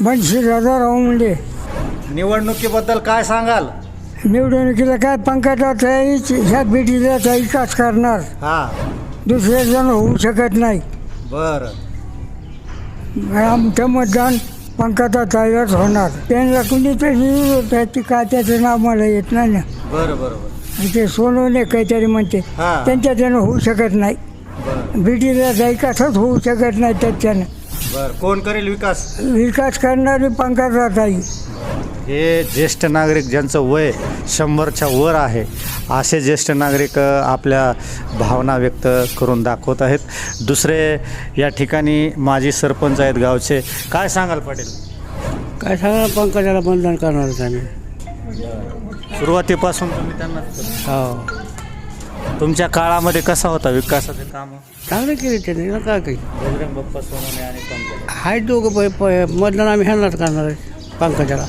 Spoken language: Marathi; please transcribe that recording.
बनशी दादा रावमुंडे निवडणुकीबद्दल काय सांगाल? निवडणुकीला काय पंकजात ह्या पिढीचा विकास करणार. हा. दुसरे जण होऊ शकत नाही. बर. आमचं मतदान पंकजा ताईलाच होणार. त्यांना कुणी तरी त्याची काय त्याचं नाव मला येत नाही ना. बर बरोबर आणि ते सोनवणे काहीतरी म्हणते. हा. त्यांच्या त्यानं होऊ शकत नाही. बर. बीडीचा विकासच होऊ शकत नाही त्याच्यानं. बर कोण करेल विकास? विकास करणारी पंकजा ताई हे ज्येष्ठ नागरिक ज्यांचं वय शंभरच्या वर आहे असे ज्येष्ठ नागरिक अ, आपल्या भावना व्यक्त करून दाखवत आहेत. दुसरे या ठिकाणी माजी सरपंच आहेत गावचे. काय सांगाल पाटील? काय सांगा पंकजाला मतदान करणारच आम्ही सुरुवातीपासून तुम्ही त्यांना हो. तुमच्या काळामध्ये कसा होता विकासाचे काम? चांगलं केले त्याने ना काय काही? बजरंग बाप्पा सोनवणे आणि पंकजा. हाय दोघं प प- मतदान आम्ही ह्यांनाच करणार आहे पंकजाला.